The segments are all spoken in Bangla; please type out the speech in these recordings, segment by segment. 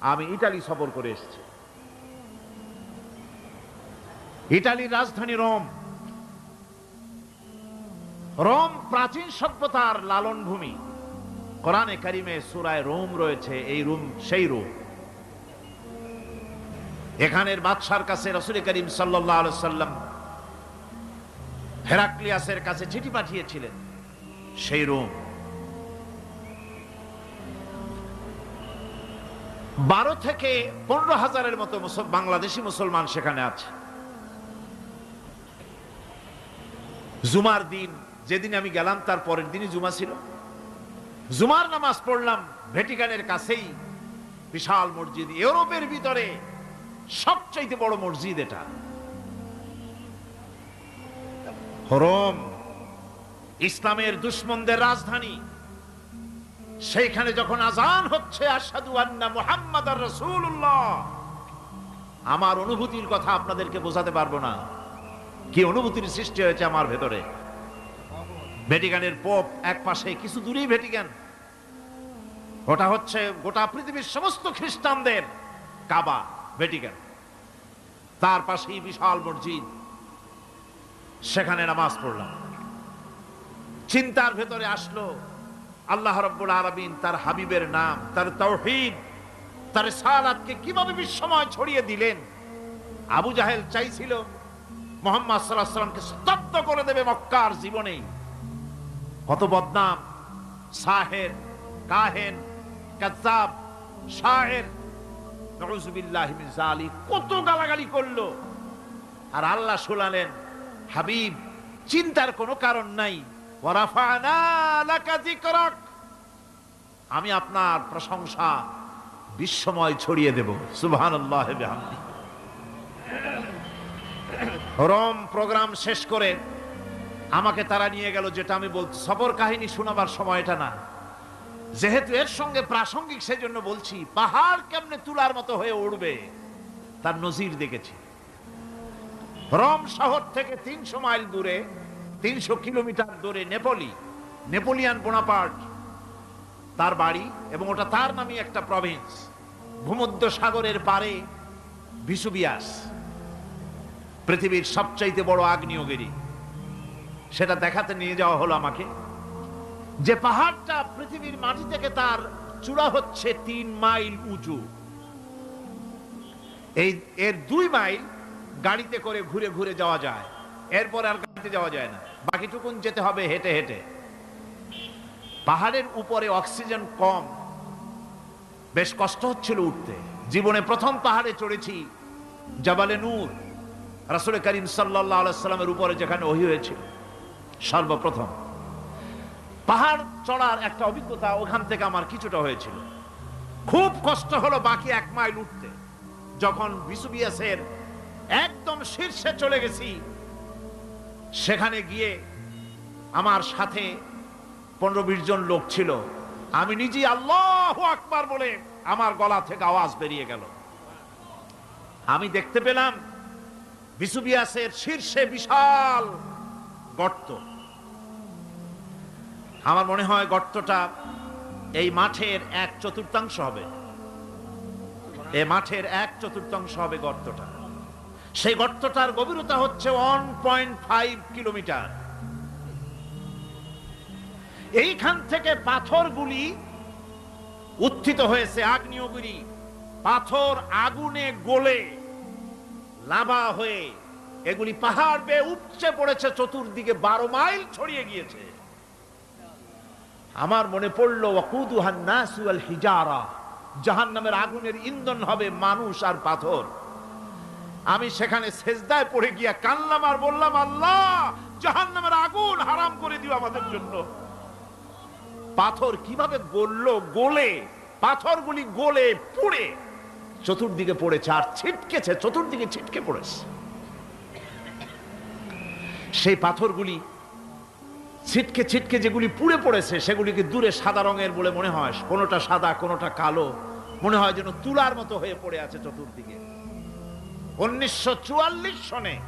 আমি ইটালি সফর করে এসেছি। ইটালির রাজধানী রোম। রোম প্রাচীন সভ্যতার লালন ভূমি। কোরআনে কারিমে সুরায় রোম রয়েছে এই রোম, সেই রোম। এখানের বাদশার কাছে রসুল করিম সাল্লাম হেরাক্লিয়াসের কাছে চিঠি পাঠিয়েছিলেন, সেই রোম। বারো থেকে পনেরো হাজারের মতো বাংলাদেশি মুসলমান সেখানে আছে। জুমার দিন, যেদিন আমি গেলাম, তার পরের দিনই জুমা ছিল। জুমার নামাজ পড়লাম ভেটিকানের কাছেই, বিশাল মসজিদ। ইউরোপের ভিতরে সবচাইতে বড় মসজিদ এটা। রোম ইসলামের দুশ্মনদের রাজধানী। সেইখানে যখন আজান হচ্ছে আন্না মুহাম্মদ রাসূলুল্লাহ, আমার অনুভূতির কথা আপনাদেরকে বোঝাতে পারব না। কি অনুভূতির সৃষ্টি হয়েছে আমার ভেতরে? ভ্যাটিকানের পোপ এক পাশে, কিছু দূরেই ভ্যাটিকান। ওটা হচ্ছে গোটা পৃথিবীর সমস্ত খ্রিস্টানদের কাবা, ভ্যাটিকান। তার পাশেই বিশাল মসজিদ। সেখানে নামাজ পড়লাম। চিন্তার ভেতরে আসলো আল্লাহ রব্বুল আলমিন তার হাবিবের নাম, তার তৌহিদ তার সালাতকে কীভাবে বিশ্বময় ছড়িয়ে দিলেন? আবু জাহেল চাইছিল মোহাম্মদ সাল্লাহ সাল্লামকে স্তব্ধ করে দেবে মক্কার জীবনে। কত বদনাম, সাহের, কাহেন কাজাব শাহের জালিক কত গালাগালি করল। আর আল্লাহ শুনালেন, হাবিব, চিন্তার কোনো কারণ নাই। আমি আপনার প্রশংসা বিশ্বময় ছড়িয়ে দেব। বিহামদি। রোম প্রোগ্রাম শেষ করে আমাকে তারা নিয়ে গেল, যেটা আমি বলছি, সফর কাহিনী শোনাবার সময়টা না। যেহেতু এর সঙ্গে প্রাসঙ্গিক সেজন্য বলছি, পাহাড় কেমনে তুলার মতো হয়ে উঠবে তার নজির দেখেছি। রম শহর থেকে তিনশো মাইল দূরে তিনশো কিলোমিটার দূরে নেপোলি, নেপোলিয়ান বোনাপার্ট, তার বাড়ি এবং ওটা তার নামই একটা প্রভিন্স ভূমধ্য সাগরের পারে ভিসুবিয়াস, পৃথিবীর সবচাইতে বড় আগ্নেয়গিরি। সেটা দেখাতে নিয়ে যাওয়া হলো আমাকে। যে পাহাড়টা পৃথিবীর মাটি থেকে তার চূড়া হচ্ছে তিন মাইল উঁচু। এই, এর দুই মাইল গাড়িতে করে ঘুরে ঘুরে যাওয়া যায়। এরপর আর গাড়িতে যাওয়া যায় না। বাকিটুকুন যেতে হবে হেঁটে হেঁটে। পাহাড়ের উপরে অক্সিজেন কম। বেশ কষ্ট হচ্ছিল উঠতে। জীবনে প্রথম পাহাড়ে চড়েছি জাবালে নূর। রাসুল করিম সাল্লাহ সাল্লামের উপরে যেখানে ওহি হয়েছিল। সর্বপ্রথম। পাহাড় চড়ার একটা অভিজ্ঞতা ওখান থেকে আমার কিছুটা হয়েছিল। খুব কষ্ট হলো বাকি এক মাইল উঠতে। যখন বিসুবিয়াসের একদম শীর্ষে চলে গেছি সেখানে গিয়ে আমার সাথে পনেরো বিশ জন লোক ছিল। আমি নিজে আল্লাহ আকবার বলে আমার গলা থেকে আওয়াজ বেরিয়ে গেল। আমি দেখতে পেলাম বিসুবিয়াসের শীর্ষে বিশাল গর্ত। আমার মনে হয় গর্তটা এই মাঠের এক চতুর্থাংশ হবে। এ মাঠের এক চতুর্থাংশ হবে গর্তটা। সেই গর্তটার গভীরতা হচ্ছে ওয়ান পয়েন্ট ফাইভ কিলোমিটার এইখান থেকে পাথরগুলি উত্থিত হয়েছে, আগ্নেয়গিরি। পাথর আগুনে গলে লাভা হয়ে এগুলি পাহাড় বেয়ে উপচে পড়েছে, চতুর্দিকে বারো মাইল ছড়িয়ে গিয়েছে। আমার মনে পড়ল আল হিজারা জাহান নামের আগুনের ইন্ধন হবে মানুষ আর পাথর। আমি সেখানে সেজদায় পড়ে গিয়া কানলাম আর বললাম, আল্লাহ জাহান নামের আগুন হারাম করে দিও আমাদের জন্য। পাথর কীভাবে গললো গোলে, পাথরগুলি গোলে পুড়ে, চতুর্দিকে পড়েছে আর ছিটকেছে, চতুর্দিকে ছিটকে পড়েছে। সেই পাথরগুলি ছিটকে ছিটকে যেগুলি পুড়ে পড়েছে, সেগুলিকে দূরে সাদা রঙের বলে মনে হয়। কোনোটা সাদা, কোনোটা কালো। মনে হয় যেন তুলার মতো হয়ে পড়ে আছে চতুর্দিকে। উনিশশো চুয়াল্লিশ সনে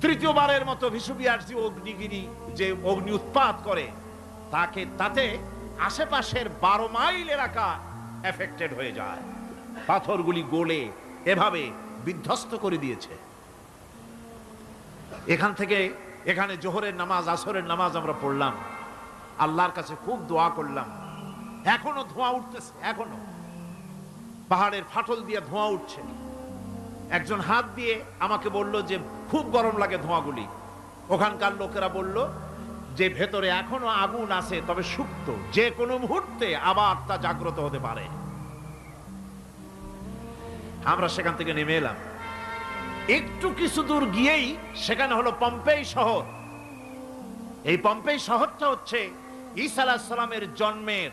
তৃতীয়বারের মতো ভিসুবিয়ার যে অগ্নিগিরি যে অগ্নি উৎপাত করে, তাকে, তাতে আশেপাশের বারো মাইল এলাকা এফেক্টেড হয়ে যায়। পাথরগুলি গোলে এভাবে বিধ্বস্ত করে দিয়েছে। এখান থেকে, এখানে জোহরের নামাজ, আসরের নামাজ আমরা পড়লাম। আল্লাহর কাছে খুব দোয়া করলাম। এখনও ধোঁয়া উঠতেছে, এখনও। পাহাড়ের ফাটল দিয়ে ধোঁয়া উঠছে। একজন হাত দিয়ে আমাকে বলল যে, খুব গরম লাগে ধোঁয়াগুলি। ওখানকার লোকেরা বলল, যে ভেতরে এখনও আগুন আছে, তবে সুপ্ত। যে কোনো মুহূর্তে আবার তা জাগ্রত হতে পারে। আমরা সেখান থেকে নেমে এলাম। একটু কিছু দূর গিয়েই সেখানে হলো পম্পেই শহর। এই পম্পেই শহরটা হচ্ছে ঈসা জন্মের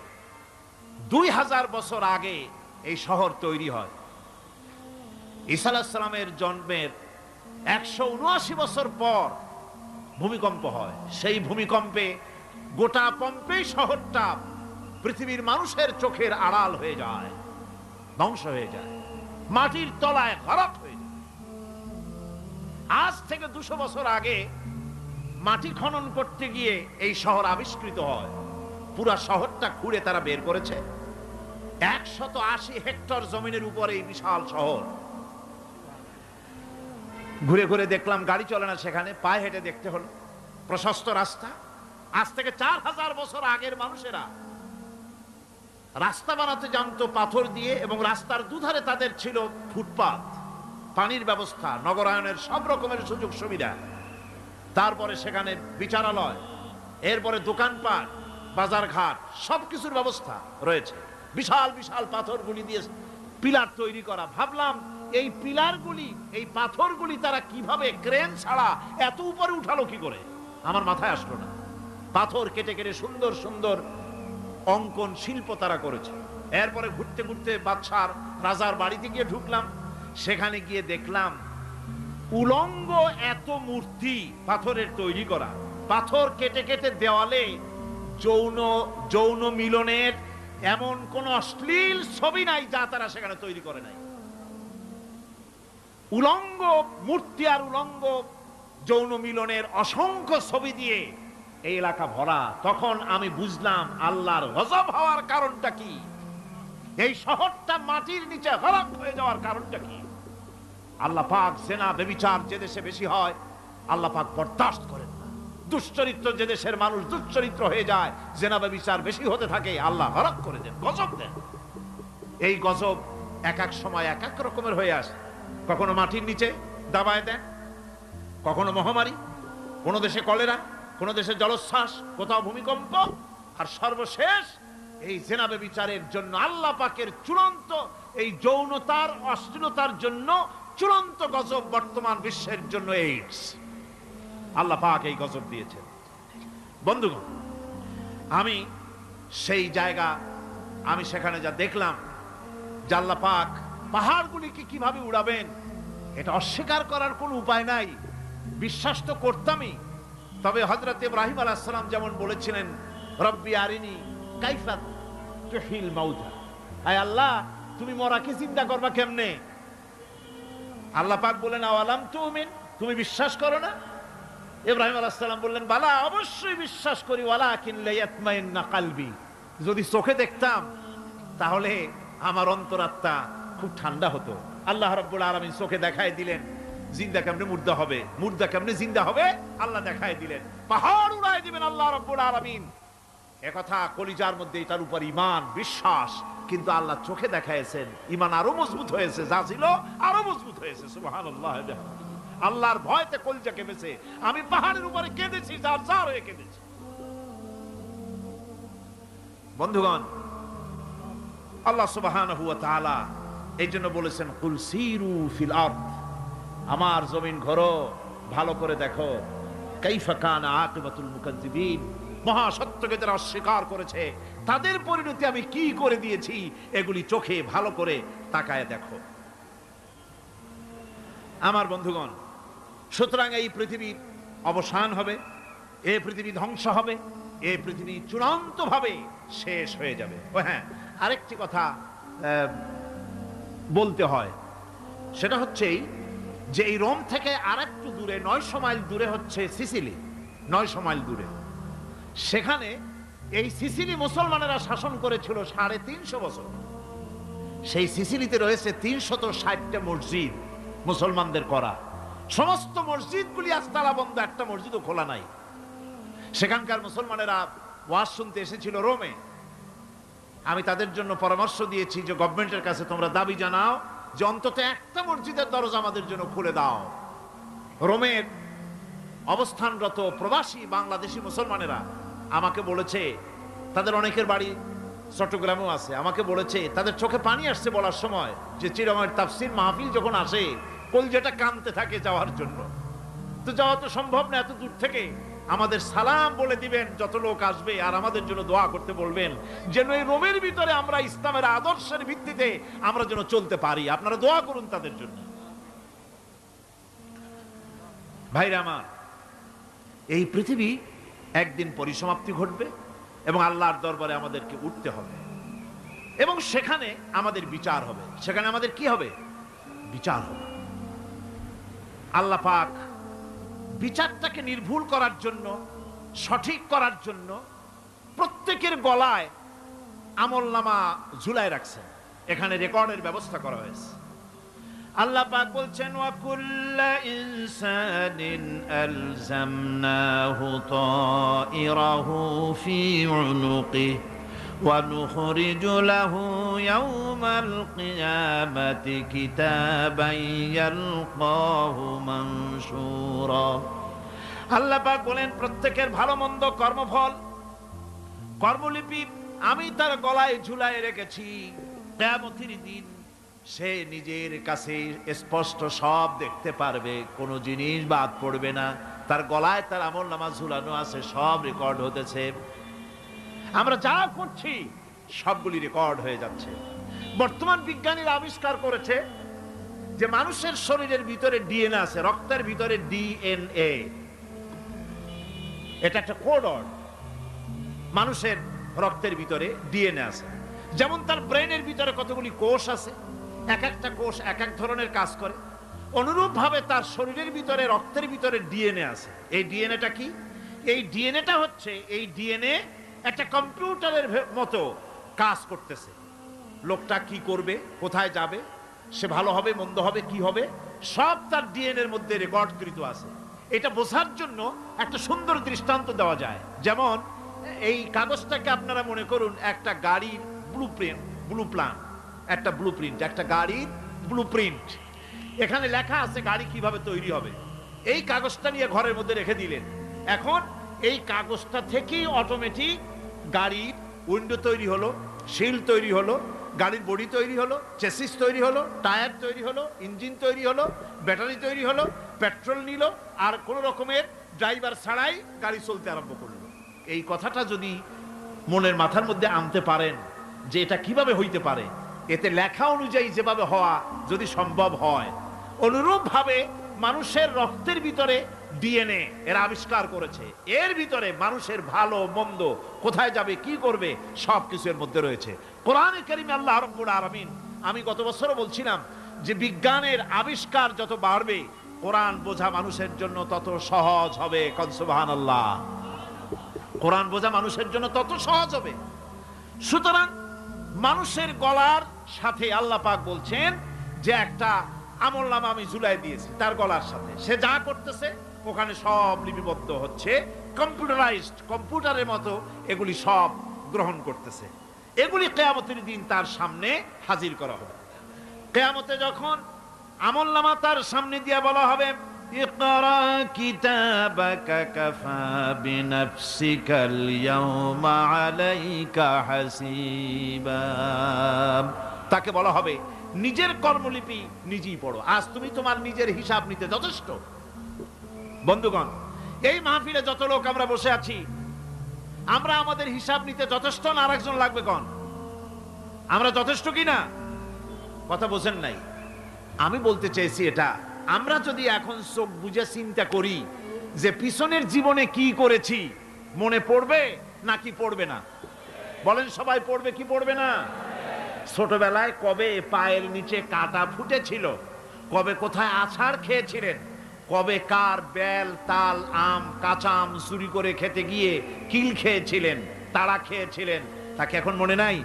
দুই হাজার বছর আগে এই শহর তৈরি হয়। ঈসা জন্মের একশো উনআশি বছর পর ভূমিকম্প হয়। সেই ভূমিকম্পে গোটা পম্পেই শহরটা পৃথিবীর মানুষের চোখের আড়াল হয়ে যায়, ধ্বংস হয়ে যায়, মাটির তলায় হরক হয়ে যায়। আজ থেকে দুশো বছর আগে মাটি খনন করতে গিয়ে এই শহর আবিষ্কৃত হয়। পুরা শহরটা ঘুরে তারা বের করেছে। একশত আশি হেক্টর জমিনের উপরে এই বিশাল শহর। ঘুরে ঘুরে দেখলাম গাড়ি চলে না সেখানে, পায়ে হেঁটে দেখতে হলো। প্রশস্ত রাস্তা। আজ থেকে চার হাজার বছর আগের মানুষেরা রাস্তা বানাতে জানতো, পাথর দিয়ে এবং রাস্তার দুধারে তাদের ছিল ফুটপাত, পানির ব্যবস্থা, নগরায়নের সব রকমের সুযোগ সুবিধা। তারপরে সেখানে বিচারালয়, এরপরে দোকানপাট, বাজারঘাট সব কিছুর ব্যবস্থা রয়েছে। বিশাল বিশাল পাথরগুলি দিয়ে পিলার তৈরি করা। ভাবলাম এই পিলারগুলি, এই পাথরগুলি তারা কীভাবে ক্রেন ছাড়া এত উপরে উঠালো কি করে? আমার মাথায় আসলো না। পাথর কেটে কেটে সুন্দর সুন্দর অঙ্কন শিল্প তারা করেছে। এরপরে ঘুরতে ঘুরতে বাদশার রাজার বাড়িতে গিয়ে ঢুকলাম। সেখানে গিয়ে দেখলাম, উলঙ্গ এত মূর্তি পাথরের তৈরি করা। পাথর কেটে কেটে দেওয়ালে যৌন যৌন মিলনের এমন কোন অশ্লীল ছবি নাই যা তারা সেখানে তৈরি করে নাই। উলঙ্গ মূর্তি আর উলঙ্গ যৌন মিলনের অসংখ্য ছবি দিয়ে এই এলাকা ভরা। তখন আমি বুঝলাম আল্লাহর গজব হওয়ার কারণটা কি? এই শহরটা মাটির নিচে হরক হয়ে যাওয়ার কারণটা কি? আল্লাহ পাক সেনা বেবিচার যে দেশে বেশি হয়, আল্লাহ পাক বরদাস্ত করেন দুশ্চরিত্র যে দেশের মানুষ দুশ্চরিত্র হয়ে যায় জেনা বেবিচার বেশি হতে থাকে, আল্লাহ হরক করে দেন, গজব দেন। এই গজব এক এক সময় এক এক রকমের হয়ে আসে। কখনো মাটির নিচে দাবায় দেন, কখনো মহামারী, কোনো দেশে কলেরা, কোনো দেশে জলোচ্ছ্বাস, কোথাও ভূমিকম্প, আর সর্বশেষ এই জেনাবে বিচারের জন্য আল্লাহ পাকের চূড়ান্ত এই যৌনতার, অশ্লীলতার জন্য চূড়ান্ত গজব বর্তমান বিশ্বের জন্য এইডস আল্লাহ পাক এই গজব দিয়েছেন। বন্ধুগণ, আমি সেই জায়গা, আমি সেখানে যা দেখলাম, যে আল্লাহ পাক পাহাড়গুলিকে কীভাবে উড়াবেন, এটা অস্বীকার করার কোনো উপায় নাই। বিশ্বাস তো করতামই। তবে হজরত ইব্রাহিম আলাহাম যেমন বলেছিলেন, রব্বি আরিনি আল্লাহ, তুমি মরাকে চিন্তা করবা কেমনে? আল্লাহ পাক বলেন, আওয়ালাম তুমিন? তুমি বিশ্বাস করো না? ইব্রাহিম আলাহাম বললেন, বালা, অবশ্যই বিশ্বাস করি ওয়ালা কিনলে কালবি। যদি চোখে দেখতাম, তাহলে আমার অন্তরাত্মা খুব ঠান্ডা হতো। আল্লাহ রব্বুল আলমিন চোখে দেখায় দিলেন, জিন্দা কেমনে মুর্দা হবে? মুর্দা কেমনে জিন্দা হবে? আল্লাহ দেখায় দিলেন। পাহাড় উড়ায় দিবেন আল্লাহ রব্বুল আলমিন। একথা কলিজার মধ্যে এটার উপর ইমান বিশ্বাস, কিন্তু আল্লাহ চোখে দেখাইছেন ইমান আরও মজবুত হয়েছে, যা ছিল আরও মজবুত হয়েছে সুবাহান আল্লাহ আল্লাহর ভয়তে কলিজা কেঁপেছে। আমি পাহাড়ের উপরে কেঁদেছি, যার যার হয়ে কেঁদেছি। বন্ধুগণ, আল্লাহ সুবাহান হুয়া তাআলা এই জন্য বলেছেন আমার জমিন ঘরো, ভালো করে দেখো। কাইফা কানা আকিবাতুল মুকাজ্জিবিন মহাসত্যকে যারা অস্বীকার করেছে, তাদের পরিণতি আমি কি করে দিয়েছি, এগুলি চোখে ভালো করে তাকায় দেখো। আমার বন্ধুগণ, সুতরাং এই পৃথিবীর অবসান হবে, এ পৃথিবী ধ্বংস হবে, এ পৃথিবী চূড়ান্তভাবে শেষ হয়ে যাবে। ও হ্যাঁ আরেকটি কথা বলতে হয়। সেটা হচ্ছেই যে এই রোম থেকে আরেকটু দূরে, নয়শো মাইল দূরে হচ্ছে সিসিলি, নয়শো মাইল দূরে। সেখানে এই সিসিলি মুসলমানেরা শাসন করেছিল সাড়ে তিনশো বছর। সেই সিসিলিতে রয়েছে তিনশত ষাটটা মসজিদ মুসলমানদের করা। সমস্ত মসজিদগুলি আজ তালা বন্ধ, একটা মসজিদও খোলা নাই। সেখানকার মুসলমানেরা ওয়াজ শুনতে এসেছিল রোমে। আমি তাদের জন্য পরামর্শ দিয়েছি যে গভর্নমেন্টের কাছে তোমরা দাবি জানাও যে অন্তত একটা মসজিদের দরজা আমাদের জন্য খুলে দাও। রোমের অবস্থানরত প্রবাসী বাংলাদেশি মুসলমানেরা আমাকে বলেছে, তাদের অনেকের বাড়ি চট্টগ্রামেও আছে, আমাকে বলেছে, তাদের চোখে পানি আসছে বলার সময় যে চিরময়ের তাফসির মাহফিল যখন আসে, কলজেটা কানতে থাকে যাওয়ার জন্য। তো যাওয়া তো সম্ভব না এত দূর থেকে। আমাদের সালাম বলে দিবেন, যত লোক আসবে আর আমাদের জন্য দোয়া করতে বলবেন, যেন এই রোমের ভিতরে আমরা ইসলামের আদর্শের ভিত্তিতে আমরা যেন চলতে পারি। আপনারা দোয়া করুন তাদের জন্য। ভাইরা আমার, এই পৃথিবী একদিন পরিসমাপ্তি ঘটবে এবং আল্লাহর দরবারে আমাদেরকে উঠতে হবে এবং সেখানে আমাদের বিচার হবে। সেখানে আমাদের কি হবে? বিচার হবে। আল্লাহ পাক বিচারটাকে নির্ভুল করার জন্য, সঠিক করার জন্য প্রত্যেকের গলায় আমল নামা ঝুলাই রাখছেন। এখানে রেকর্ডের ব্যবস্থা করা হয়েছে। আল্লাহ পাক বলছেন, ওয়া কুল্লা ইনসানিন আলজামনাহু তাইরাহু ফি উনুকি ونخرج له يوم القيامة كتابا يلقاه منشورا আল্লাহ পাক বলেন প্রত্যেকের ভালো মন্দ কর্মফল কর্মলিপি আমি তার গলায় ঝুলায় রেখেছি কেয়ামতির দিন সে নিজের কাছে স্পষ্ট সব দেখতে পারবে কোনো জিনিস বাদ পড়বে না তার গলায় তার আমল নামা ঝুলানো আছে সব রেকর্ড হতেছে আমরা যা করছি, সবগুলি রেকর্ড হয়ে যাচ্ছে। বর্তমান বিজ্ঞানীরা আবিষ্কার করেছে যে মানুষের শরীরের ভিতরে ডিএনএ আছে, রক্তের ভিতরে ডিএনএ। এটা একটা কোডর মানুষের রক্তের ভিতরে ডিএনএ আছে। যেমন তার ব্রেনের ভিতরে কতগুলি কোষ আছে, এক একটা কোষ এক এক ধরনের কাজ করে। অনুরূপ ভাবে তার শরীরের ভিতরে, রক্তের ভিতরে ডিএনএ আছে। এই ডিএনএটা কি? এই ডিএনএটা হচ্ছে, এই ডিএনএ একটা কম্পিউটারের মতো কাজ করতেছে। লোকটা কি করবে? কোথায় যাবে? সে ভালো হবে, মন্দ হবে, কি হবে? সব তার ডিএনএর মধ্যে রেকর্ডকৃত আছে। এটা বোঝার জন্য একটা সুন্দর দৃষ্টান্ত দেওয়া যায়। যেমন, এই কাগজটাকে আপনারা মনে করুন, একটা গাড়ির ব্লু প্রিন্ট ব্লু প্ল্যান একটা ব্লু প্রিন্ট একটা গাড়ির ব্লু প্রিন্ট এখানে লেখা আছে গাড়ি কীভাবে তৈরি হবে। এই কাগজটা নিয়ে ঘরের মধ্যে রেখে দিলেন। এখন এই কাগজটা থেকেই অটোমেটিক গাড়ির উইন্ডো তৈরি হলো শিল তৈরি হলো, গাড়ির বডি তৈরি হলো চেসিস তৈরি হলো টায়ার তৈরি হলো ইঞ্জিন তৈরি হলো ব্যাটারি তৈরি হলো পেট্রোল নিল, আর কোন রকমের ড্রাইভার ছাড়াই গাড়ি চলতে আরম্ভ করল। এই কথাটা যদি মনের মাথার মধ্যে আনতে পারেন যে এটা কীভাবে হইতে পারে, এতে লেখা অনুযায়ী যেভাবে হওয়া যদি সম্ভব হয় অনুরূপ ভাবে মানুষের রক্তের ভিতরে ডিএনএ এর আবিষ্কার করেছে। এর ভিতরে মানুষের ভালো, মন্দ, কোথায় যাবে, কি করবে সব কিছু এর মধ্যে রয়েছে। কোরআনে কারিমে আল্লাহ রব্বুল আলামিন, আমি গত বছরও বলছিলাম যে বিজ্ঞানের আবিষ্কার যত বাড়বে, কোরআন বোঝা মানুষের জন্য তত সহজ হবে কনসুবাহান আল্লাহ কোরআন বোঝা মানুষের জন্য তত সহজ হবে। সুতরাং মানুষের গলার সাথে আল্লাহ পাক বলছেন যে একটা আমল নামা আমি ঝুলাই দিয়েছি, তার গলার সাথে। সে যা করতেছে ওখানে সব লিপিবদ্ধ হচ্ছে কম্পিউটারাইজড কম্পিউটারের মতো এগুলি সব গ্রহণ করতেছে এগুলি কেয়ামতের দিন তার সামনে হাজির করা হবে কেয়ামতে যখন আমল নামা তার সামনে দিয়ে বলা হবে اقرأ كتابك كفى بنفسك اليوم عليك حسيبا তাকে বলা হবে নিজের কর্মলিপি নিজেই পড়ো আজ তুমি তোমার নিজের হিসাব নিতে যথেষ্ট বন্ধুগণ, এই মাহফিলে যত লোক আমরা বসে আছি, আমরা আমাদের হিসাব নিতে যথেষ্ট না, আরেকজন লাগবে কন? আমরা যথেষ্ট কি না? কথা বোঝেন নাই। আমি বলতে চেয়েছি এটা, আমরা যদি এখন চোখ বুঝে চিন্তা করি যে পিছনের জীবনে কি করেছি, মনে পড়বে নাকি পড়বে না? বলেন সবাই, পড়বে কি পড়বে না? ছোটবেলায় কবে পায়ের নিচে কাটা ফুটেছিল, কবে কোথায় আছাড় খেয়েছিলেন কবে কার বেল, তাল, আম, কাঁচা আম চুরি করে খেতে গিয়ে কিল খেয়েছিলেন, তাড়া খেয়েছিলেন, তাকে এখন মনে নাই?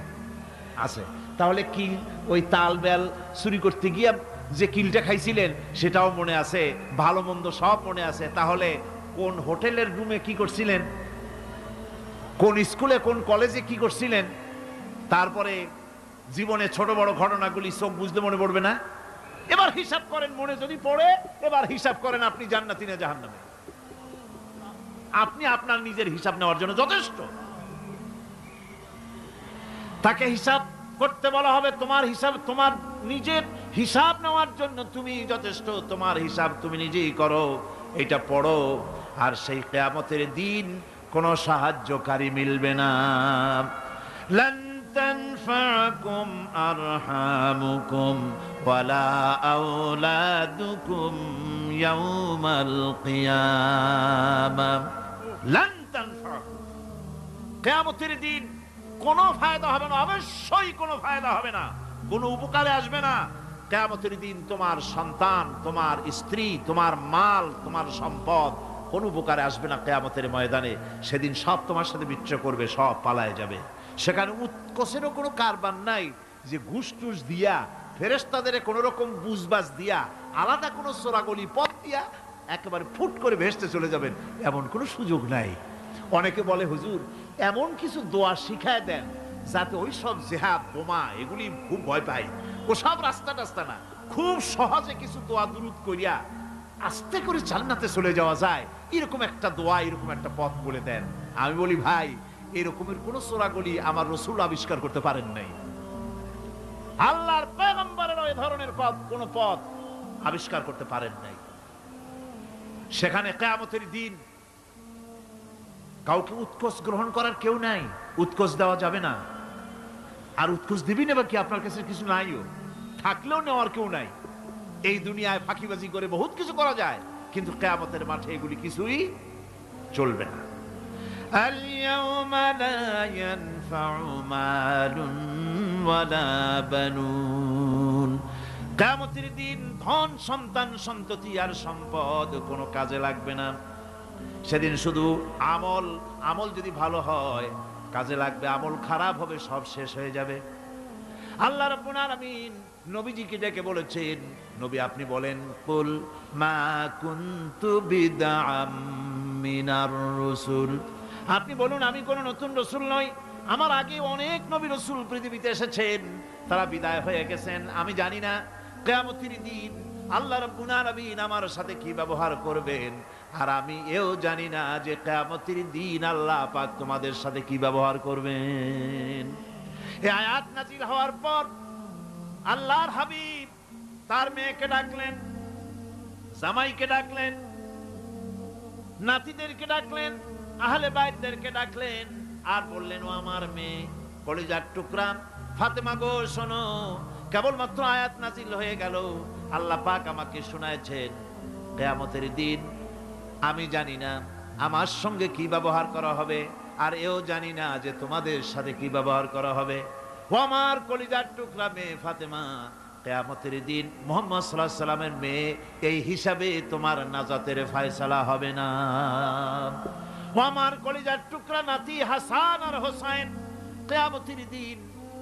আছে। তাহলে কিল, ওই তাল, বেল চুরি করতে গিয়ে যে কিলটা খাইছিলেন, সেটাও মনে আছে? ভালো মন্দ সব মনে আছে। তাহলে কোন হোটেলের রুমে কি করছিলেন? কোন স্কুলে, কোন কলেজে কি করছিলেন? তারপরে জীবনে ছোট বড় ঘটনাগুলি সব বুঝতে মনে পড়বে না? এবার হিসাব করেন, মনে যদি পড়ে, এবার হিসাব করেন আপনি জান্নাতি না জাহান্নামে। আপনি আপনার নিজের হিসাব নেওয়ার জন্য যথেষ্ট। তাকে হিসাব করতে বলা হবে, তোমার হিসাব, তোমার নিজের হিসাব নেওয়ার জন্য তুমি যথেষ্ট, তোমার হিসাব তুমি নিজেই করো, এটা পড়ো, আর সেই কেয়ামতের দিন কোনো সাহায্যকারী মিলবে না। تنفعكم أرحامكم ولا أولادكم يوم القيامة لن تنفعكم কেয়ামতের দিন কোনো ফায়দা হবে না অবশ্যই কোনো ফায়দা হবে না কোনো উপকারে আসবে না কেয়ামতের দিন তোমার সন্তান তোমার স্ত্রী তোমার মাল তোমার সম্পদ কোন উপকারে আসবে না কেয়ামতের ময়দানে সেদিন সব তোমার সাথে বিচ্ছ করবে সব পালায় যাবে সেখানে উৎকোষেরও কোনো কারবার নাই যে ঘুষ টুস দিয়া ফেরেস্তাদের কোনো রকম বুঝবাজ দিয়া, আলাদা কোনো সোরাগলি পথ দিয়া একেবারে ফুট করে ভেসতে চলে যাবেন, এমন কোনো সুযোগ নাই। অনেকে বলে, হুজুর, এমন কিছু দোয়া শিখায় দেন যাতে ওই সব জেহাদ, বোমা এগুলি খুব ভয় পাই ও সব রাস্তা টাস্তা না। খুব সহজে কিছু দোয়া দুরুদ করিয়া আস্তে করে জান্নাতে চলে যাওয়া যায়। এরকম একটা দোয়া, এরকম একটা পথ বলে দেন। আমি বলি, ভাই এরকমের কোন চোরাগলি আমার রসুল আবিষ্কার করতে পারেন নাই। আল্লাহর ওই ধরনের পথ, কোন পথ আবিষ্কার করতে পারেন নাই। সেখানে কেয়ামতের দিন কাউকে উৎকোষ গ্রহণ করার কেউ নাই, উৎকোষ দেওয়া যাবে না। আর উৎকোষ দিবি নেবা কি আপনার কাছে কিছু নাইও? থাকলেও নেওয়ার কেউ নাই। এই দুনিয়ায় ফাঁকিবাজি করে বহুত কিছু করা যায়, কিন্তু কেয়ামতের মাঠে এগুলি কিছুই চলবে না। اليوم لا ينفع مال ولا بنون কেয়ামতের দিন ধন সন্তান সন্ততি আর সম্পদ কোনো কাজে লাগবে না সেদিন শুধু আমল আমল যদি ভালো হয় কাজে লাগবে আমল খারাপ হবে সব শেষ হয়ে যাবে আল্লাহ রাব্বুল আলামিন নবীজিকে ডেকে বলেছেন নবী আপনি বলেন কুল মা কুনতু বিদআম মিনার রাসূল আপনি বলুন, আমি কোন নতুন রসুল নই। আমার আগে অনেক নবী রসুল পৃথিবীতে এসেছেন। তারা বিদায় হয়ে গেছেন। আমি জানি না, কেয়ামতির দিন আল্লাহ রাব্বুল আমার সাথে কি ব্যবহার করবেন। আর আমি এও জানি না যে কেয়ামতির দিন আল্লাহ পাক তোমাদের সাথে কি ব্যবহার করবেন। আয়াত নাজিল হওয়ার পর আল্লাহর হাবিব তার মেয়েকে ডাকলেন, জামাইকে ডাকলেন, নাতিদেরকে ডাকলেন আহলে বাইতদেরকে ডাকলেন আর বললেন, ও আমার মেয়ে, কলিজার টুকরা, ফাতেমা গো, শোনো, কেবলমাত্র আয়াত নাজিল হয়ে গেল। আল্লাহ পাক আমাকে শোনায়ছেন কেয়ামতের দিন আমি জানি না আমার সঙ্গে কি ব্যবহার করা হবে, আর এও জানি না যে তোমাদের সাথে কি ব্যবহার করা হবে। ও আমার কলিজার টুকরা মেয়ে ফাতেমা, কেয়ামতের দিন মোহাম্মদ সাল্লাহ সাল্লামের মেয়ে, এই হিসাবে তোমার নাজাতের ফায়সালা হবে না। ও আমার কলিজার টুকরা নাতি হাসান আর হোসাইন। কেয়ামতের দিন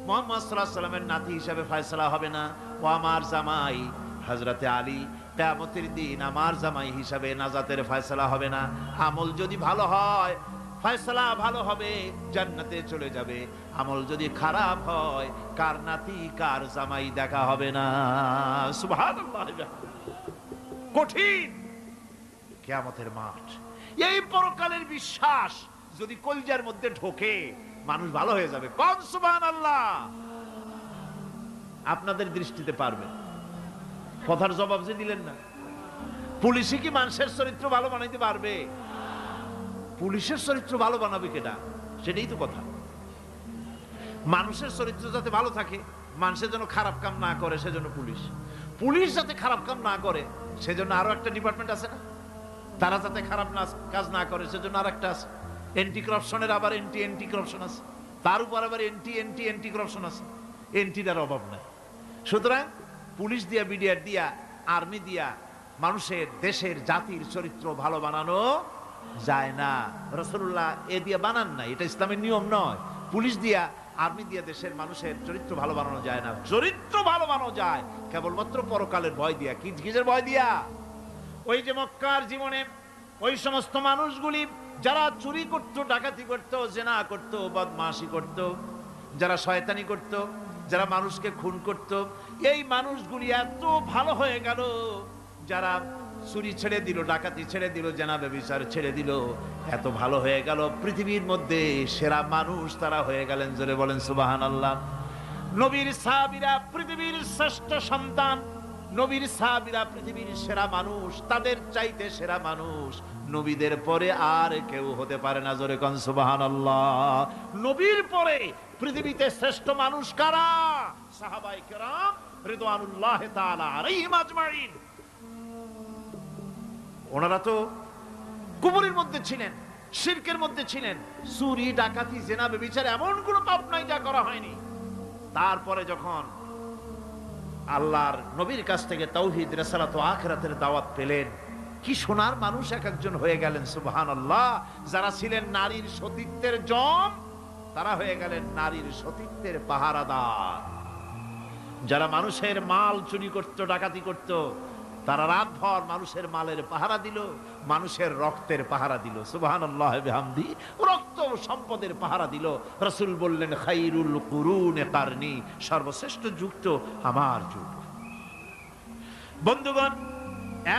মোহাম্মদ সাল্লাহ সাল্লামের নাতি হিসাবে ফায়সালা হবে না। ও আমার জামাই হজরতে আলী, কেয়ামতের দিন আমার জামাই হিসাবে নাজাতের ফয়সালা হবে না। আমল যদি ভালো হয়, ফয়সালা ভালো হবে, জান্নাতে চলে যাবে। আমল যদি খারাপ হয়, কার নাতি, কার জামাই দেখা হবে না। সুবহানাল্লাহ। কঠিন। কেয়ামতের মাঠ। এই পরকালের বিশ্বাস যদি কলজার মধ্যে ঢোকে, মানুষ ভালো হয়ে যাবে। কম সুবহানাল্লাহ। আপনাদের দৃষ্টিতে পারবে কথার জবাব যে দিলেন না। পুলিশে কি মানুষের চরিত্র ভালো বানাইতে পারবে? পুলিশের চরিত্র ভালো বানাবে কেটা সেটাই তো কথা। মানুষের চরিত্র যাতে ভালো থাকে, মানুষের জন্য খারাপ কাম না করে, সেজন্য পুলিশ। পুলিশ যাতে খারাপ কাম না করে, সেজন্য আরও একটা ডিপার্টমেন্ট আছে না? তারা যাতে খারাপ না কাজ না করে, সেজন্য আর একটা আছে। এন্টি করাপশনের আবার এন্টি এন্টি করাপশন আছে। তার উপর আবার এন্টি এন্টি এন্টি করাপশন আছে এন্টিটার অভাব নাই। সুতরাং পুলিশ দিয়া বিডিআর দিয়া, আর্মি দিয়া, মানুষের, দেশের, জাতির চরিত্র ভালো বানানো যায় না। রসুল্লাহ এ দিয়ে বানান না এটা ইসলামের নিয়ম নয়। পুলিশ দিয়া, আর্মি দিয়ে, দেশের মানুষের চরিত্র ভালো বানানো যায় না। চরিত্র ভালো বানানো যায়, কেবলমাত্র পরকালের ভয় দিয়া কি ভয় দিয়া। ওই যে মক্কার জীবনে, ওই সমস্ত মানুষগুলি যারা চুরি করত, ডাকাতি করত, জেনা করত, বদমাশি করত, যারা শয়তানি করত, যারা মানুষকে খুন করত, এই মানুষগুলি এত ভালো হয়ে গেল, যারা চুরি ছেড়ে দিল, ডাকাতি ছেড়ে দিল, জেনা ব্যবচার ছেড়ে দিল, এত ভালো হয়ে গেল। পৃথিবীর মধ্যে সেরা মানুষ তারা হয়ে গেলেন, জোরে বলেন সুবাহান আল্লাহ নবীর সাহাবিরা পৃথিবীর শ্রেষ্ঠ সন্তান। নবীর সাহাবিরা পৃথিবীর সেরা মানুষ, তাদের চাইতে সেরা মানুষ। নবীদের পরে আর কেউ হতে পারে না, জোরে কন সুবহানাল্লাহ। নবীর পরে পৃথিবীতে শ্রেষ্ঠ মানুষ কারা? সাহাবাই কেরাম রিদওয়ানুল্লাহ তাআলা আলাইহিম আজমাইন। ওনারা তো কুবরের মধ্যে ছিলেন, শিরকের মধ্যে ছিলেন। চুরি, ডাকাতি, জেনা বিচার এমন কোনো পাপ নাই যা করা হয়নি। তারপরে যখন আল্লাহর নবীর কাছ থেকে তৌহিদ, রেসালাত আখরাতের দাওয়াত পেলেন। কি সোনার মানুষ এক একজন হয়ে গেলেন সুবহান আল্লাহ যারা ছিলেন নারীর সতীত্বের জম তারা হয়ে গেলেন নারীর সতীত্বের পাহারাদার। যারা মানুষের মাল চুরি করত, ডাকাতি করত তারা রাতভর মানুষের মালের পাহারা দিল, মানুষের রক্তের পাহারা দিল। বিহামদি, রক্ত সম্পদের পাহারা দিল। রসুল বললেন, খাইরুল কুরুন কারনি সর্বশ্রেষ্ঠ যুক্ত আমার যুগ। বন্ধুগণ,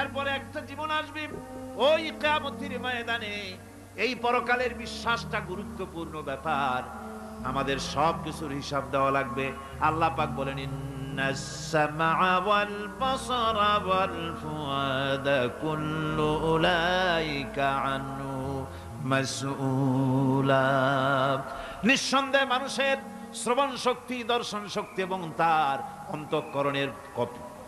এরপরে একটা জীবন আসবে। ওই কেয়ামতির ময়দানে এই পরকালের বিশ্বাসটা গুরুত্বপূর্ণ ব্যাপার। আমাদের সব কিছুর হিসাব দেওয়া লাগবে। আল্লাহ পাক বলেন সামআ ওয়াল বাসারা ওয়াল ফুআদা কুল্লু উলাইকা আনহু নিঃসন্দেহে মানুষের শ্রবণ শক্তি, দর্শন শক্তি এবং তার অন্তঃকরণের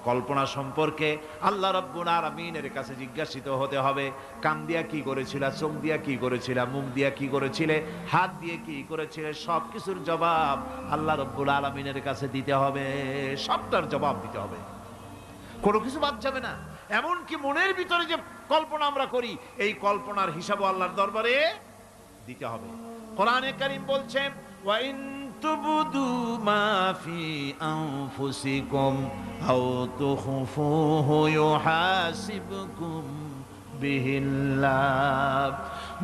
কল্পনা সম্পর্কে আল্লাহ রব্বুল আলামিনের কাছে জিজ্ঞাসিত হতে হবে, কান দিয়া কি করেছিলা, চোখ দিয়া কি করেছিলা, মুখ দিয়া কি করেছিলে, হাত দিয়ে কি করেছিলে সব কিছুর জবাব আল্লাহ রব্বুল আলামিনের কাছে দিতে হবে, সবটার জবাব দিতে হবে। কোনো কিছু বাদ যাবে না। এমনকি মনের ভিতরে যে কল্পনা আমরা করি, এই কল্পনার হিসাবও আল্লাহর দরবারে দিতে হবে। কোরআনে কারিম বলছে ওয়াইন তুবদু في أنفسكم أو আও يحاسبكم به الله।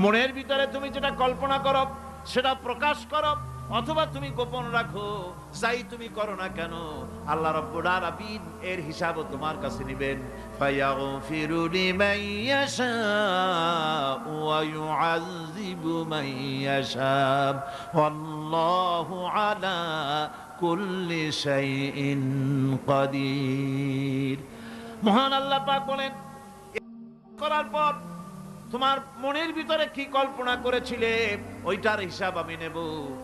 মনের ভিতরে তুমি যেটা কল্পনা করো, সেটা প্রকাশ করো। অথবা তুমি গোপন রাখো, যাই তুমি করো না কেন, আল্লাহ রব্বুল আলামিন এর হিসাবও তোমার কাছে নেবেন। ফায়াগফিরু লিমান ইয়াশাউ ওয়া ইউআযিবু মান ইয়াশাউ। ওয়াল্লাহু আলা কুল্লি শাইইন কাদির। মহান আল্লাহ পাক বলেন করার পর তোমার মনের ভিতরে কি কল্পনা করেছিলে? ওইটার হিসাব আমি নেব।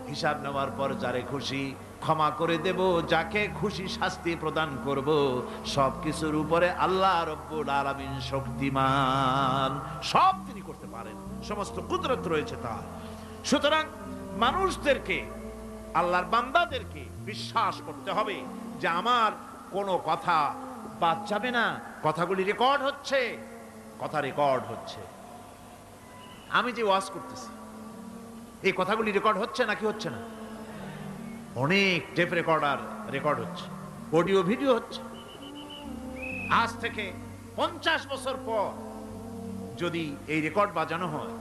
হিসাব নেওয়ার পর যারে খুশি ক্ষমা করে দেব, যাকে খুশি শাস্তি প্রদান করব। সব কিছুর উপরে আল্লাহ রব্বুল আলামিন শক্তিমান। সব তিনি করতে পারেন। সমস্ত কুদরত রয়েছে তার। সুতরাং মানুষদেরকে, আল্লাহর বান্দাদেরকে বিশ্বাস করতে হবে যে আমার কোনো কথা বাদ যাবে না। কথাগুলি রেকর্ড হচ্ছে। কথা রেকর্ড হচ্ছে। আমি যে ওয়াজ করতেছি, এই কথাগুলি রেকর্ড হচ্ছে নাকি হচ্ছে না? অনেক টেপ রেকর্ডার রেকর্ড হচ্ছে অডিও ভিডিও হচ্ছে। আজ থেকে পঞ্চাশ বছর পর যদি এই রেকর্ড বাজানো হয়,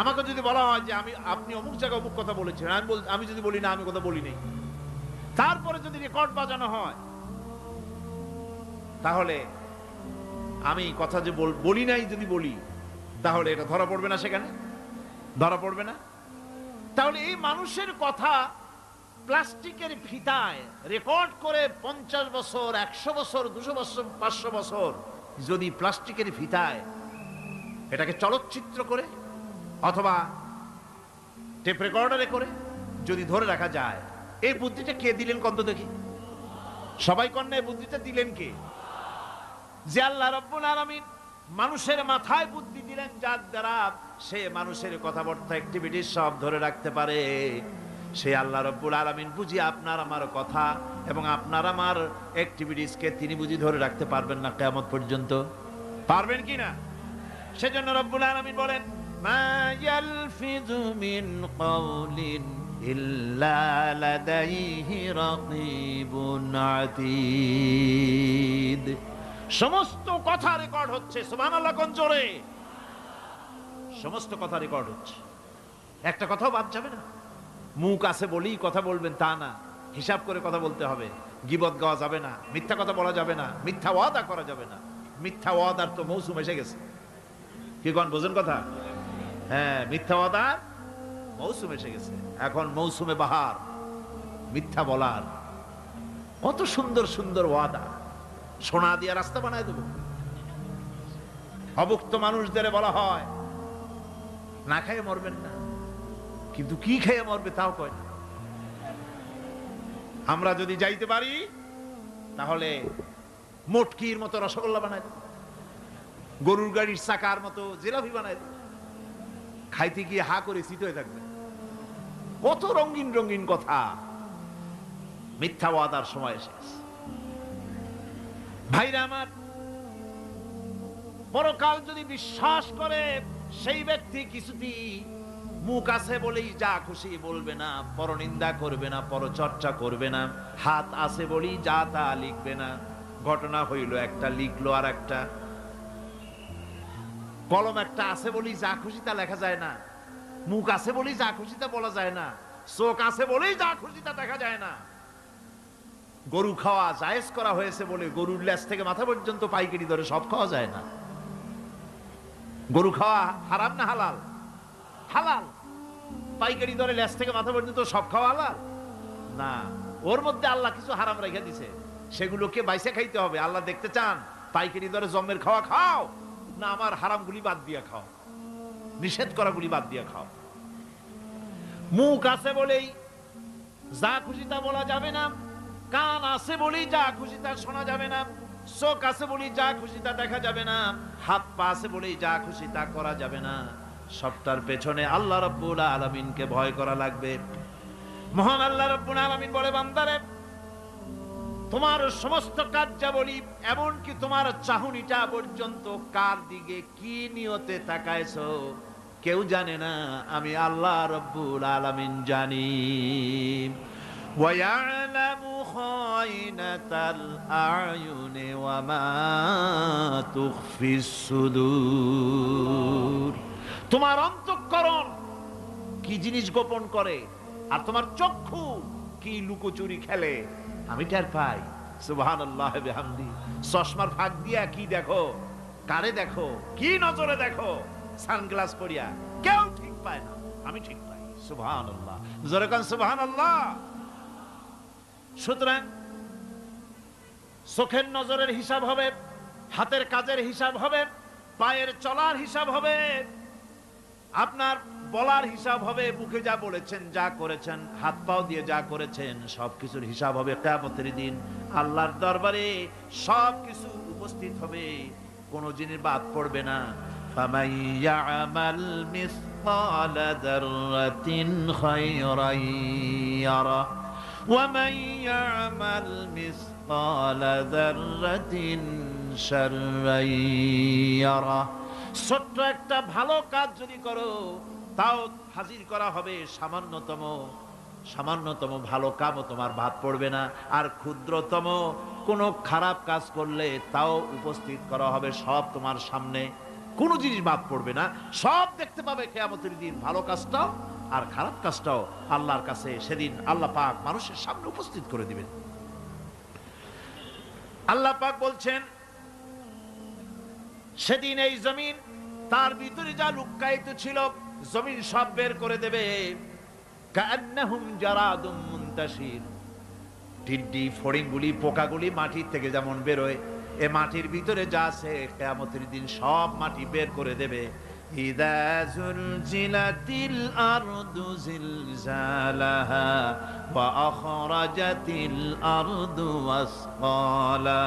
আমাকে যদি বলা হয় যে আমি, আপনি অমুক জায়গায় অমুক কথা বলেছিলেন আমি আমি যদি বলি না, আমি কথা বলি নেই। তারপরে যদি রেকর্ড বাজানো হয়, তাহলে আমি কথা যে বলি নাই যদি বলি তাহলে এটা ধরা পড়বে না সেখানে? ধরা পড়বে না? তাহলে এই মানুষের কথা প্লাস্টিকের ফিতায় রেকর্ড করে পঞ্চাশ বছর, একশো বছর, দুশো বছর, পাঁচশো বছর যদি প্লাস্টিকের ফিতায় এটাকে চলচ্চিত্র করে অথবা টেপ রেকর্ডারে করে যদি ধরে রাখা যায়, এই বুদ্ধিটা কে দিলেন কন্ত দেখি? সবাই কন্যা বুদ্ধিটা দিলেন কে? যে আল্লাহ রব্বুল আলামিন মানুষের মাথায় বুদ্ধি দিলেন যার দ্বারা সে মানুষের কথাবার্তা অ্যাক্টিভিটি সব ধরে রাখতে পারে। সে আল্লাহ রব্বুল আলামিন বুঝি আপনার আমার কথা এবং আপনার আমার অ্যাক্টিভিটিসকে তিনি বুঝি ধরে রাখতে পারবেন না কেমন পর্যন্ত। পারবেন কি না? সেজন্য রব্বুল আলামিন বলেন, মা সমস্ত কথা রেকর্ড হচ্ছে জোরে? সমস্ত কথা রেকর্ড হচ্ছে। একটা কথাও বাদ যাবে না। মুখ আছে বলেই কথা বলবেন, তা না। হিসাব করে কথা বলতে হবে। গিবদ গাওয়া যাবে না, মিথ্যা কথা বলা যাবে না, মিথ্যা ওয়াদা করা যাবে না। মিথ্যা ওয়াদার তো মৌসুম এসে গেছে। কি কন, বোঝেন কথা? হ্যাঁ মিথ্যা ওয়াদার মৌসুম এসে গেছে। এখন মৌসুমে বাহার, মিথ্যা বলার। কত সুন্দর সুন্দর ওয়াদা। সোনা দিয়ে রাস্তা বানায় দেব। অভুক্ত মানুষদের বলা হয়, না খেয়ে মরবেন না। কিন্তু কি খেয়ে মরবে তাও কয় না। আমরা যদি যাইতে পারি, তাহলে মোটকির মতো রসগোল্লা বানায় দেব। গরুর গাড়ির চাকার মতো জিলাপি বানায় দেব। খাইতে গিয়ে হা করে শীত হয়ে থাকবে। কত রঙিন রঙিন কথা মিথ্যা ওয়াদার সময় এসে গেছে। ভাইরা আমার, পরকাল যদি বিশ্বাস করে, সেই ব্যক্তি কিছুতেই মুখ আছে বলেই যা খুশি বলবে না, পরনিন্দা করবে না, পরচর্চা করবে না, হাত আছে বলেই যা তা লিখবে না। ঘটনা হইল একটা, লিখলো আর একটা কলম একটা আছে বলেই যা খুশি তা লেখা যায় না। মুখ আছে বলেই যা খুশি তা বলা যায় না। চোখ আছে বলেই যা খুশি তা দেখা যায় না। গরু খাওয়া জায়েজ করা হয়েছে বলে গরুর লেজ থেকে মাথা পর্যন্ত পাইকারি ধরে সব খাওয়া যায় না। গরু খাওয়া হারাম না হালাল? হালাল। পাইকারি দরে লেজ থেকে মাথা পর্যন্ত সব খাওয়া হালাল? না। ওর মধ্যে আল্লাহ কিছু হারাম রেখে দিছে। সেগুলোকে বাইসে খাইতে হবে। আল্লাহ দেখতে চান, পাইকারি দরে জমের খাওয়া খাও, না আমার হারামগুলি বাদ দিয়ে খাও। নিষেধ করাগুলি বাদ দিয়ে খাও। মুখ আছে বলেই যা খুশি তা বলা যাবে না। কান আছে বলেই যা খুশি তা শোনা যাবে না চোখ আছে বলেই যা খুশি তা দেখা যাবে না, হাত পা আছে বলেই যা খুশি তা করা যাবে না। সবটার পেছনে আল্লাহ রব্বুল আলমিনকে ভয় করা লাগবে। মহান আল্লাহ রব্বুল আলমিন বলে, বান্দারে, তোমার সমস্ত কার্যাবলী এমনকি তোমার চাহনিটা পর্যন্ত কার দিকে কি নিয়তে তাকাইছো, কেউ জানে না, আমি আল্লাহ রব্বুল আলামিন জানি। ويعلم خائنة الأعين وما تخفي الصدور তোমার অন্তঃকরণ কি জিনিস গোপন করে আর তোমার চক্ষু কি লুকোচুরি খেলে আমি টের পাই সুবহানাল্লাহ বিহামদি চশমার ফাঁক দিয়া কি দেখো কারে দেখো কি নজরে দেখো সানগ্লাস পরিয়া কেউ ঠিক পায় না আমি ঠিক পাই সুবহানাল্লাহ জোরে কান সুবহানাল্লাহ সুতরাং চোখের নজরের হিসাব হবে, হাতের কাজের হিসাব হবে, পায়ের চলার হিসাব হবে, আপনার বলার হিসাব হবে মুখে যা বলেছেন, যা করেছেন, হাত পাও দিয়ে যা করেছেন, সবকিছুর হিসাব হবে কেমতের দিন। আল্লাহর দরবারে সব কিছু উপস্থিত হবে, কোন জিনিস বাদ পড়বে না। ফামাইয়া ومن يعمل مثقال ذرة شرا يره ছোট্ট একটা ভালো কাজ যদি করো তাও হাজির করা হবে সামান্যতম সামান্যতম ভালো কামও তোমার ভাত পড়বে না আর ক্ষুদ্রতম কোনো খারাপ কাজ করলে তাও উপস্থিত করা হবে সব তোমার সামনে কোনো জিনিস বাদ পড়বে না সব দেখতে পাবে কেয়ামতের দিন ভালো কাজটাও আর খারাপ কাজটাও আল্লাহর কাছে সেদিন আল্লাহ পাক মানুষের সামনে উপস্থিত করে দিবেন। আল্লাহ পাক বলছেন, সেদিন এই জমিন তার ভিতরে যা লুকায়িত ছিল, জমিন সব বের করে দেবে। টিড্ডি ফড়িংগুলি, পোকাগুলি মাটির থেকে যেমন বেরোয়, এ মাটির ভিতরে যা আছে, কেয়ামতের দিন সব মাটি বের করে দেবে। إذا زلزلت الأرض زلزالها وأخرجت الأرض وأثقالها